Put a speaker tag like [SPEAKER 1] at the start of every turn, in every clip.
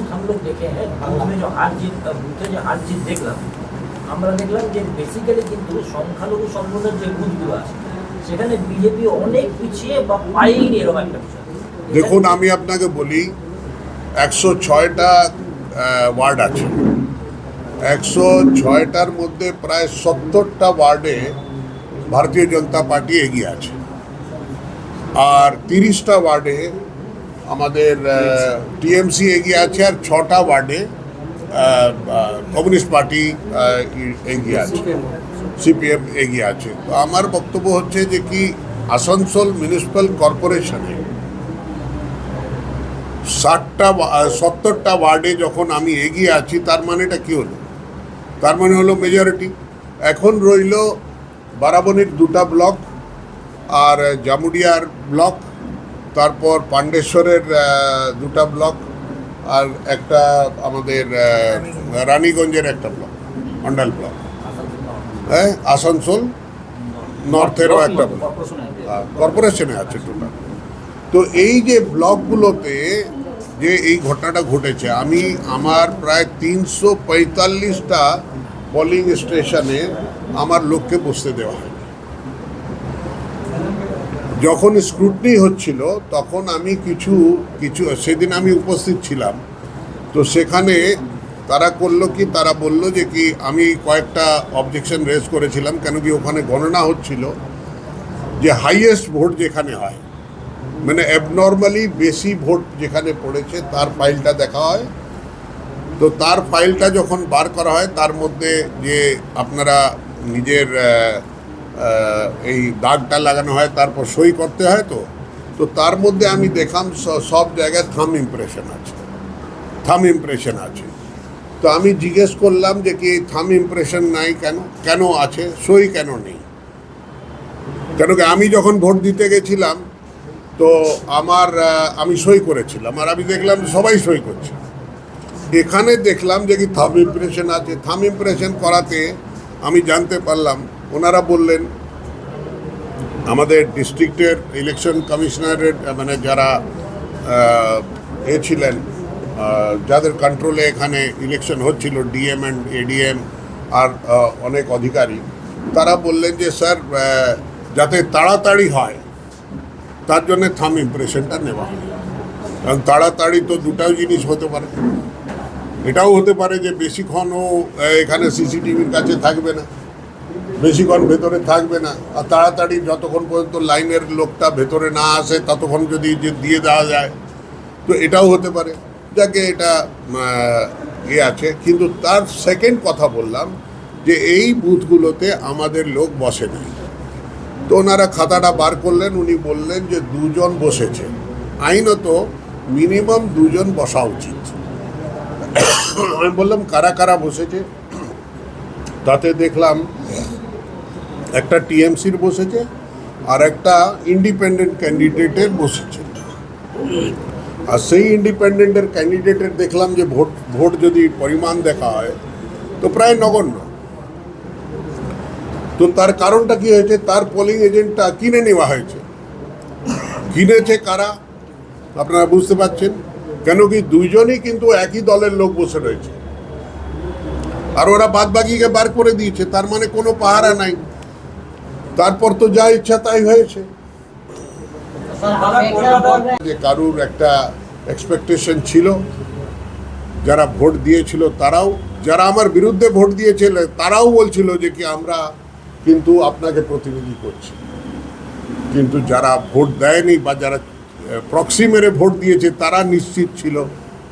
[SPEAKER 1] Booth हम लोग देखे हैं उसमें जो हार जीत বুথে যে হার জিত দেখলাম, আমরা দেখলাম যে বেসিক্যালি কিন্তু সংখ্যালঘু সম্প্রদায়ের যে বুথগুলো আছে, সেখানে বিজেপি অনেক পিছিয়ে বা পাইনি এরকম একটা বিষয়।
[SPEAKER 2] দেখুন, আমি আপনাকে বলি, একশো ছয়টা ওয়ার্ড আছে। একশো ছয়টার মধ্যে প্রায় সত্তরটা ওয়ার্ডে ভারতীয় জনতা পার্টি এগিয়ে আছে। আর তিরিশটা ওয়ার্ডে আমাদের টিএমসি এগিয়ে আছে আর ছটা ওয়ার্ডে কমিউনিস্ট পার্টি এগিয়ে আছে। সিপিএম। এগিয়ে আছে। তো আমার বক্তব্য হচ্ছে যে কি আসানসোল মিউনিসিপ্যাল কর্পোরেশনে ষাটটা সত্তরটা ওয়ার্ডে যখন আমি এগিয়ে আছি তার মানেটা কি হলো? তার মানে হলো মেজরিটি এখন রইল বারাবণীর দুটা ব্লক আর জামুডিয়ার ব্লক। তারপর পাণ্ডেশ্বরের দুটা ব্লক আর একটা আমাদের রানীগঞ্জের একটা ব্লক অন্ডাল ব্লক। হ্যাঁ আসানসোল নর্থেরও একটা ব্লক। কর্পোরেশনে আছে। টোটাল তো এই যে ব্লকগুলোতে যে এই ঘটনাটা ঘটেছে আমি আমার প্রায় তিনশো পঁয়তাল্লিশটা পোলিং স্টেশনে আমার লোককে বসতে দেওয়া হয়। যখন স্ক্রুটনি হচ্ছিল, তখন আমি কিছু কিছু, সেদিন আমি উপস্থিত ছিলাম। তো সেখানে তারা করল কি, তারা বলল যে কি, আমি কয়েকটা অবজেকশন রেজ করেছিলাম, কেন কি ওখানে গণনা হচ্ছিল যে হাইয়েস্ট ভোট যেখানে হয়। মানে অ্যাবনর্মালি বেশি ভোট যেখানে পড়েছে, তার ফাইলটা দেখা হয়। তো তার ফাইলটা যখন বার করা হয়, তার মধ্যে যে আপনারা নিজের এই দাগটা লাগানো হয়, তারপর সই করতে হয় তো। তো তার মধ্যে আমি দেখলাম স- সব জায়গায় থাম ইমপ্রেশন আছে। থাম ইমপ্রেশন আছে। তো আমি জিজ্ঞেস করলাম যে, কি এই থাম ইমপ্রেশন নাই কেন? কেন আছে? সই কেন নেই? কেন কি আমি যখন ভোট দিতে গেছিলাম, তো আমার আমি সই করেছিলাম। আর আমি দেখলাম সবাই সই করছে। এখানে দেখলাম যে কি থাম ইমপ্রেশন আছে। থাম ইমপ্রেশন করাতে আমি জানতে পারলাম ওনারা বললেন, আমাদের ডিস্ট্রিক্টের ইলেকশন কমিশনারের মানে যারা এ ছিলেন যাদের কন্ট্রোলে এখানে ইলেকশন হচ্ছিল ডিএম অ্যান্ড এডিএম আর অনেক অধিকারী, তারা বললেন যে, স্যার যাতে তাড়াতাড়ি হয়, তার জন্য থাম ইমপ্রেশনটা নেওয়া হয়। কারণ তাড়াতাড়ি তো দুটাও জিনিস হতে পারে। এটাও হতে পারে যে বেশিক্ষণও এখানে সিসিটিভির কাছে থাকবে না। বেশিক্ষণ ভেতরে থাকবে না। আর তাড়াতাড়ি যতক্ষণ পর্যন্ত লাইনের লোকটা ভেতরে না আসে, ততক্ষণ যদি যে দিয়ে দেওয়া যায়, তো এটাও হতে পারে। যাকে, এটা এ আছে। কিন্তু তার সেকেন্ড কথা বললাম যে এই বুথগুলোতে আমাদের লোক বসে নাই। তো ওনারা খাতাটা বার করলেন, উনি বললেন যে দুজন বসেছে। আইনত মিনিমাম দুজন বসা উচিত। আমি বললাম, কারা কারা বসেছে? তাতে দেখলাম একটা টিএমসির বসেছে আর একটা ইন্ডিপেন্ডেন্ট ক্যান্ডিডেটের বসেছে। আর সেই ইন্ডিপেন্ডেন্টের ক্যান্ডিডেটের দেখলাম যে ভোট ভোট যদি পরিমাণ দেখা হয় তো প্রায় নগণ্য। তো তার কারণটা কি হয়েছে? তার পোলিং এজেন্টটা কিনে নেওয়া হয়েছে। কিনেছে কারা? আপনারা বুঝতে পারছেন? কেন কি দুইজনই কিন্তু একই দলের লোক বসে রয়েছে। আর ওরা বাদবাকিকে বার করে দিয়েছে, তার মানে কোনো পাহারা নাই। তারপর তো যা ইচ্ছা তাই হয়েছে। যে কারুর একটা এক্সপেকটেশন ছিল, যারা ভোট দিয়েছিল তারাও, যারা আমার বিরুদ্ধে ভোট দিয়েছিল তারাও বলছিল যে কি আমরা কিন্তু আপনাকে প্রতিনিধি করছি। কিন্তু যারা ভোট দেয়নি বা যারা প্রক্সি মেরে ভোট দিয়েছে তারা নিশ্চিত ছিল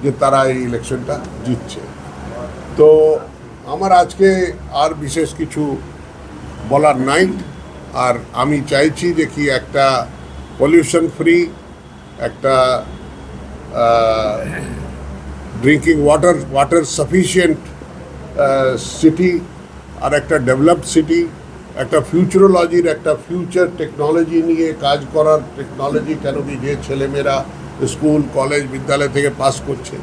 [SPEAKER 2] যে তারা এই ইলেকশনটা জিতছে। তো আমার আজকে আর বিশেষ কিছু বলার নাই। আর আমি চাইছি যে কি একটা পলিউশন ফ্রি একটা drinking water water sufficient city আর একটা ডেভেলপড সিটি একটা ফিউচারোলজির একটা ফিউচার টেকনোলজি নিয়ে কাজ করার টেকনোলজি কেন কি যে ছেলেমেয়েরা স্কুল কলেজ বিদ্যালয় থেকে পাস করছে।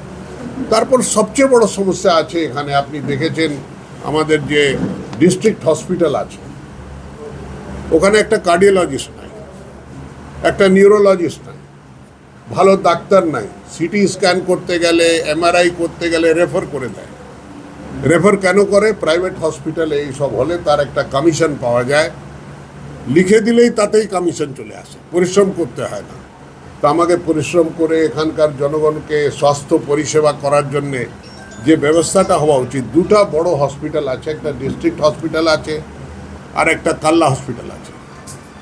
[SPEAKER 2] তারপর সবচেয়ে বড় সমস্যা আছে এখানে, আপনি দেখেছেন আমাদের যে ডিস্ট্রিক্ট হসপিটাল আছে ওখানে একটা কার্ডিওলজিস্ট নাই, একটা নিউরোলজিস্ট নাই, ভালো ডাক্তার নাই সিটি স্ক্যান করতে গেলে এমআরআই করতে গেলে রেফার করে দেয়। রেফার কেন করে? প্রাইভেট হসপিটালে এইসব হলে তার একটা কমিশন পাওয়া যায়। লিখে দিলেই তাতেই কমিশন চলে আসে, পরিশ্রম করতে হয় না। তো আমাকে পরিশ্রম করে এখানকার জনগণকে স্বাস্থ্য পরিষেবা করার জন্যে যে ব্যবস্থাটা হওয়া উচিত, দুটো বড় হসপিটাল আছে, একটা ডিস্ট্রিক্ট হসপিটাল আছে আর একটা কাল্লা হসপিটাল আছে।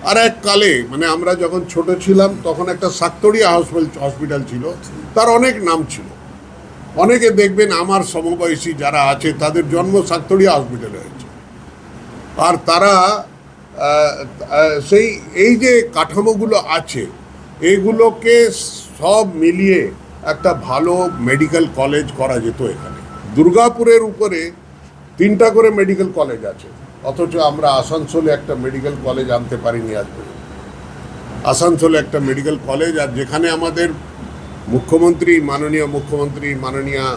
[SPEAKER 2] আর এক কালে মানে আমরা যখন ছোট ছিলাম, তখন একটা সাক্তরিয়া হসপিটাল হসপিটাল ছিল। তার অনেক নাম ছিল। অনেকে দেখবেন আমার সমবয়সী যারা আছে, তাদের জন্ম সাক্তরিয়া হসপিটালে হয়েছে। আর তারা সেই, এই যে কাঠামোগুলো আছে এইগুলোকে সব মিলিয়ে একটা ভালো মেডিকেল কলেজ করা যেত এখানে। দুর্গাপুরের উপরে তিনটা করে মেডিকেল কলেজ আছে। অথচ আমরা আসানসোলে একটা মেডিকেল কলেজ আনতে পারিনি আজ আসানসোলে একটা মেডিকেল কলেজ, আর যেখানে আমাদের মুখ্যমন্ত্রী, মাননীয় মুখ্যমন্ত্রী, মাননীয়া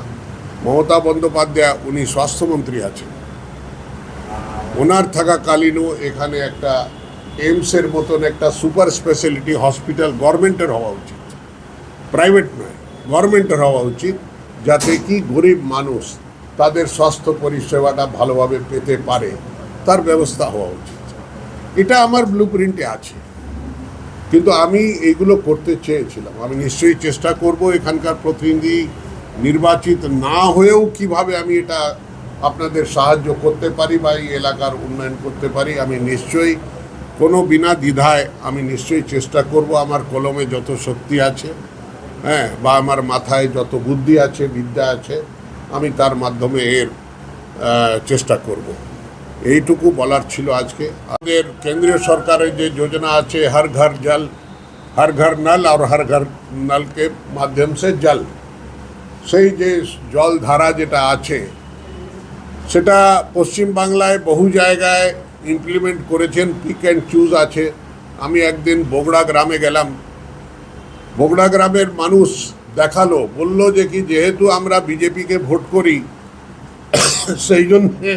[SPEAKER 2] মমতা বন্দ্যোপাধ্যায়, উনি স্বাস্থ্যমন্ত্রী আছেন। ওনার থাকাকালীনও এখানে একটা এইমসের মতন একটা সুপার স্পেশালিটি হসপিটাল গভর্নমেন্টের হওয়া উচিত। প্রাইভেট নয়, গভর্নমেন্টের হওয়া উচিত, যাতে কি গরিব মানুষ তাদের স্বাস্থ্য পরিষেবাটা ভালোভাবে পেতে পারে। তার ব্যবস্থা হওয়া উচিত। এটা আমার ব্লু প্রিন্টে আছে। কিন্তু আমি এইগুলো করতে চেয়েছিলাম। আমি নিশ্চয়ই চেষ্টা করব এখানকার প্রতিনিধি নির্বাচিত না হয়েও কীভাবে আমি এটা আপনাদের সাহায্য করতে পারি বা এই এলাকার উন্নয়ন করতে পারি, আমি নিশ্চয়ই কোনো বিনা দ্বিধায় আমি নিশ্চয়ই চেষ্টা করব। আমার কলমে যত শক্তি আছে হ্যাঁ বা আমার মাথায় যত বুদ্ধি আছে, বিদ্যা আছে, আমি তার মাধ্যমে এর চেষ্টা করব। এইটুকু বলার ছিল আজকে। আমাদের কেন্দ্রীয় সরকারের যে যোজনা আছে, হর ঘর জল, হর ঘর নল আর হর ঘর নলকে মাধ্যম সে জল। সেই যে জল ধারা যেটা আছে, সেটা পশ্চিমবাংলায় বহু জায়গায় ইমপ্লিমেন্ট করেছেন পিক অ্যান্ড চুজ আছে। আমি একদিন বগড়া গ্রামে গেলাম। বগড়া গ্রামের মানুষ দেখাল, বলল যে কি যেহেতু আমরা বিজেপিকে ভোট করি, সেই জন্যে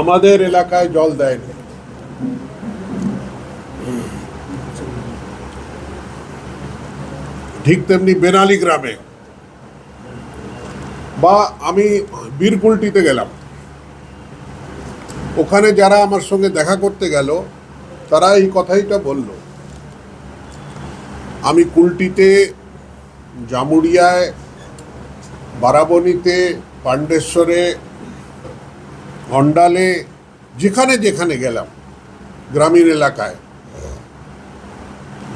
[SPEAKER 2] আমাদের এলাকায় জল দেয়নি। ঠিক তেমনি বেনালি গ্রামে। বা আমি বীরকুলটিতে গেলাম। ওখানে যারা আমার সঙ্গে দেখা করতে গেল, তারা এই কথাইটা বলল, আমি কুলটিতে জামুরিয়ায় বারাবণীতে পাণ্ডেশ্বরে অন্ডালে যেখানে যেখানে গেলাম, গ্রামীণ এলাকায়,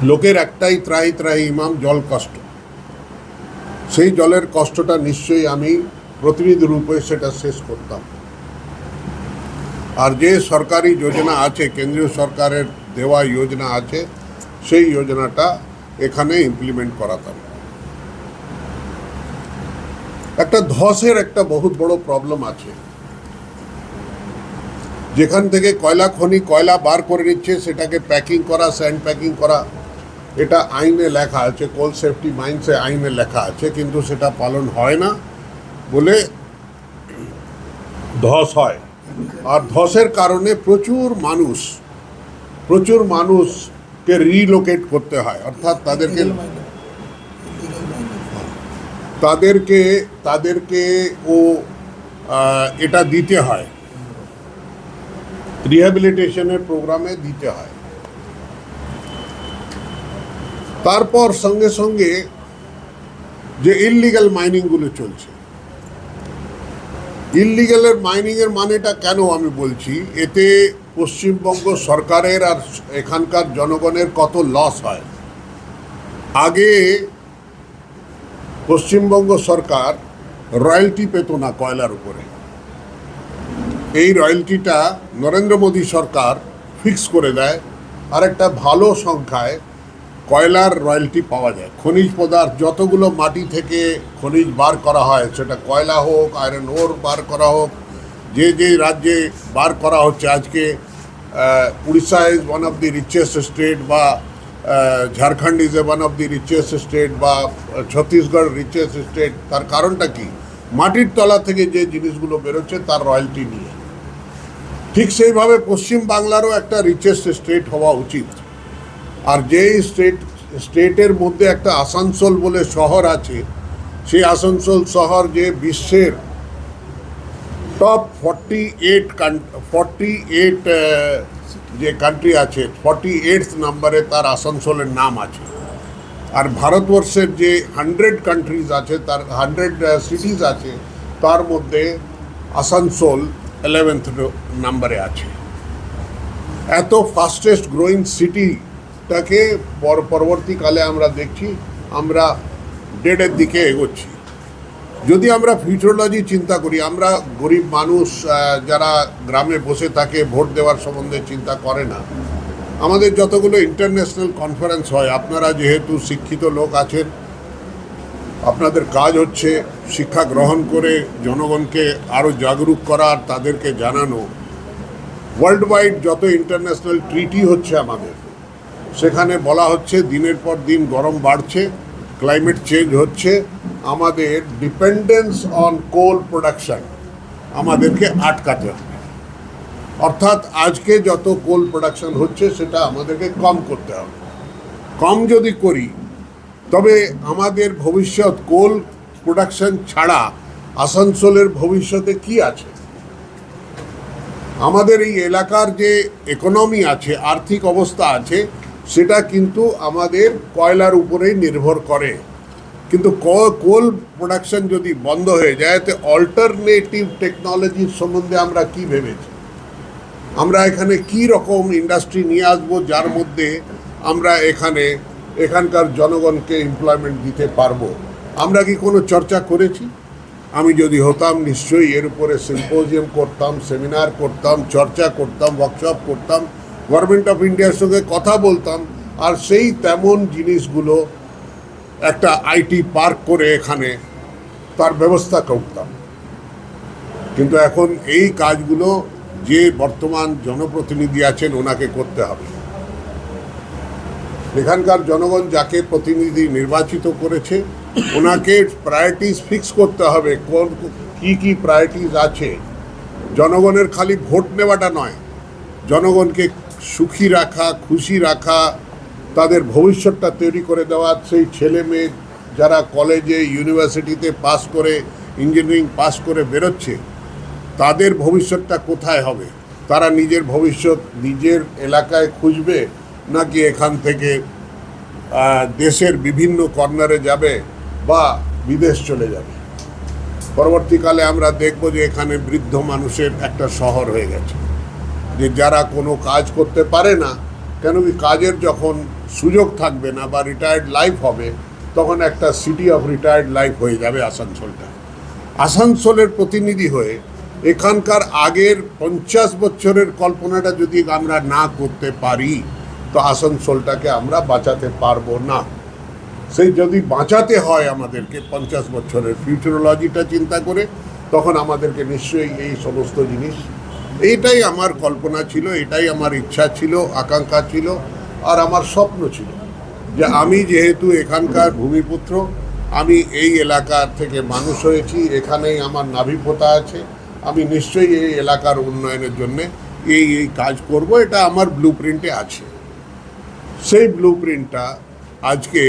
[SPEAKER 2] লোকের একটাই ত্রাহি ত্রাহি ইমাম, জল কষ্ট। সেই জলের কষ্টটা নিশ্চয়ই আমি প্রতিনিধি রূপে সেটা শেষ করতাম। আর যে সরকারি যোজনা আছে, কেন্দ্রীয় সরকারের দেওয়া যোজনা আছে, সেই যোজনাটা এখানে ইমপ্লিমেন্ট করাতাম। একটা ধসের একটা বহুত বড় প্রবলেম আছে। যেখান থেকে কয়লা খনি কয়লা বার করে নিচ্ছে, সেটাকে প্যাকিং করা স্যান্ড প্যাকিং করা, এটা আইনে লেখা আছে কোল সেফটি মাইন্সে আইনে লেখা আছে, কিন্তু সেটা পালন হয় না বলে ধস হয়। আর ধসের কারণে প্রচুর মানুষ, প্রচুর মানুষকে রিলোকেট করতে হয়, অর্থাৎ তাদেরকে তাদেরকে তাদেরকে ও এটা দিতে হয়। রিহ্যাবিলিটেশনের প্রোগ্রামে দিতে হয়। তারপর সঙ্গে সঙ্গে যে ইললিগাল মাইনিংগুলো চলছে। ইললিগালের মাইনিংয়ের মানেটা কেন আমি বলছি, এতে পশ্চিমবঙ্গ সরকারের আর এখানকার জনগণের কত লস হয়। আগে পশ্চিমবঙ্গ সরকার রয়্যালটি পেত না কয়লার উপরে। এই রয়্যালটিটা নরেন্দ্র মোদী সরকার ফিক্স করে দেয় আর একটা ভালো সংখ্যায় কয়লার রয়্যালটি পাওয়া যায়। খনিজ পদার্থ যতগুলো মাটি থেকে খনিজ বার করা হয়, সেটা কয়লা হোক, আয়রন ওর বার করা হোক, যে যে রাজ্যে বার করা হচ্ছে, আজকে Orissa is one of the richest state বা Jharkhand is a one of the richest state বা ছত্তিশগড় রিচেস্ট স্টেট তার কারণটা কি? মাটির তলা থেকে যে জিনিসগুলো বেরোচ্ছে তার রয়্যালটি নিয়ে। ঠিক সেইভাবে পশ্চিম বাংলারও একটা রিচেস্ট স্টেট হওয়া উচিত। আর যেই স্টেট স্টেটের মধ্যে একটা আসানসোল বলে শহর আছে, সেই আসানসোল শহর যে বিশ্বের top forty eight forty eight যে কান্ট্রি আছে ফর্টি এইট নাম্বারে তার আসানসোলের নাম আছে। আর ভারতবর্ষের যে হান্ড্রেড কান্ট্রিজ আছে, তার হান্ড্রেড সিটিজ আছে, তার মধ্যে আসানসোল ইলেভেন্থ নাম্বারে আছে। এত ফাস্টেস্ট গ্রোয়িং সিটিটাকে পরবর্তীকালে আমরা দেখছি, আমরা ডেডের দিকে এগোচ্ছি। যদি আমরা ফিউচারোলজি চিন্তা করি, আমরা গরিব মানুষ যারা গ্রামে বসে থাকে, ভোট দেওয়ার সম্বন্ধে চিন্তা করে না। আমাদের যতগুলো ইন্টারন্যাশনাল কনফারেন্স হয়, আপনারা যেহেতু শিক্ষিত লোক আছেন, আপনাদের কাজ হচ্ছে শিক্ষা গ্রহণ করে জনগণকে আরও জাগরুক করা আর তাদেরকে জানানো। ওয়ার্ল্ড ওয়াইড যত ইন্টারন্যাশনাল ট্রিটি হচ্ছে আমাদের, সেখানে বলা হচ্ছে দিনের পর দিন গরম বাড়ছে। ক্লাইমেট চেঞ্জ হচ্ছে আমাদের ডিপেন্ডেন্স অন কোল প্রোডাকশন আমাদেরকে আটকাতে হবে। অর্থাৎ আজকে যত কোল প্রোডাকশন হচ্ছে সেটা আমাদেরকে কম করতে হবে। কম যদি করি, তবে আমাদের ভবিষ্যৎ কোল প্রোডাকশন ছাড়া আসানসোলের ভবিষ্যতে কি আছে? আমাদের এই এলাকার যে ইকোনমি আছে, আর্থিক অবস্থা আছে সেটা কিন্তু আমাদের কয়লার উপরেই নির্ভর করে। কিন্তু কোল প্রোডাকশন যদি বন্ধ হয়ে যায়, তো অল্টারনেটিভ টেকনোলজির সম্বন্ধে আমরা কি ভেবেছি? আমরা এখানে কি রকম ইন্ডাস্ট্রি নিয়ে আসব, যার মধ্যে আমরা এখানে, এখানকার জনগণকে এমপ্লয়মেন্ট দিতে পারব? আমরা কি কোনো চর্চা করেছি? আমি যদি হতাম, নিশ্চয়ই এর উপরে সিম্পোজিয়াম করতাম সেমিনার করতাম, চর্চা করতাম ওয়ার্কশপ করতাম। গভর্নমেন্ট অফ ইন্ডিয়ার সঙ্গে কথা বলতাম, আর সেই তেমন জিনিসগুলো একটা আইটি পার্ক করে এখানে তার ব্যবস্থা করতাম। কিন্তু এখন এই কাজগুলো যে বর্তমান জনপ্রতিনিধি আছেন ওনাকে করতে হবে। এখানকার জনগণ যাকে প্রতিনিধি নির্বাচিত করেছে, ওনাকে প্রায়োরিটিস ফিক্স করতে হবে, কোন, কি কি প্রায়োরিটিস আছে। জনগণের খালি ভোট নেওয়াটা নয়, জনগণকে সুখী রাখা, খুশি রাখা, তাদের ভবিষ্যৎটা তৈরি করে দেওয়া, সেই ছেলে মেয়ে যারা কলেজে, ইউনিভার্সিটিতে পাস করে, ইঞ্জিনিয়ারিং পাস করে বেরোচ্ছে, তাদের ভবিষ্যৎটা কোথায় হবে? তারা নিজের ভবিষ্যৎ নিজের এলাকায় খুঁজবে নাকি এখান থেকে দেশের বিভিন্ন কর্নারে যাবে বা বিদেশ চলে যাবে? পরবর্তীকালে আমরা দেখব যে এখানে বৃদ্ধ মানুষের একটা শহর হয়ে গেছে। যে যারা কোনো কাজ করতে পারে না, কেন কি কাজের যখন সুযোগ থাকবে না বা রিটায়ার্ড লাইফ হবে, তখন একটা সিটি অফ রিটায়ার্ড লাইফ হয়ে যাবে আসানসোলটা। আসানসোলের প্রতিনিধি হয়ে এখানকার আগের পঞ্চাশ বছরের কল্পনাটা যদি আমরা না করতে পারি, তো আসানসোলটাকে আমরা বাঁচাতে পারব না। সেই যদি বাঁচাতে হয় আমাদেরকে পঞ্চাশ বছরের ফিউচারোলজিটা চিন্তা করে, তখন আমাদেরকে নিশ্চয়ই এই সমস্ত জিনিস এইটাই আমার কল্পনা ছিল, এটাই আমার ইচ্ছা ছিল, আকাঙ্ক্ষা ছিল, আর আমার স্বপ্ন ছিল যে আমি যেহেতু এখানকার ভূমিপুত্র, আমি এই এলাকা থেকে মানুষ হয়েছি, এখানেই আমার নাভিপোতা আছে, আমি নিশ্চয়ই এই এলাকার উন্নয়নের জন্যে এই এই কাজ করব, এটা আমার ব্লু প্রিন্টে আছে। সেই ব্লু প্রিন্টটা আজকে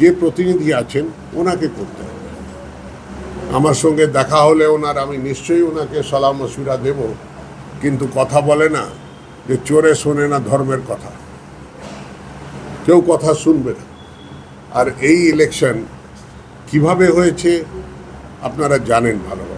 [SPEAKER 2] যে প্রতিনিধি আছেন, ওনাকে করতে হবে। আমার সঙ্গে দেখা হলে ওনার, আমি নিশ্চয়ই ওনাকে সালাম মসুরা দেব। কিন্তু কথা বলে না, যে চোরে শোনে না ধর্মের কথা। কেউ কথা শুনবে না। আর এই ইলেকশন কীভাবে হয়েছে, আপনারা জানেন ভালোভাবে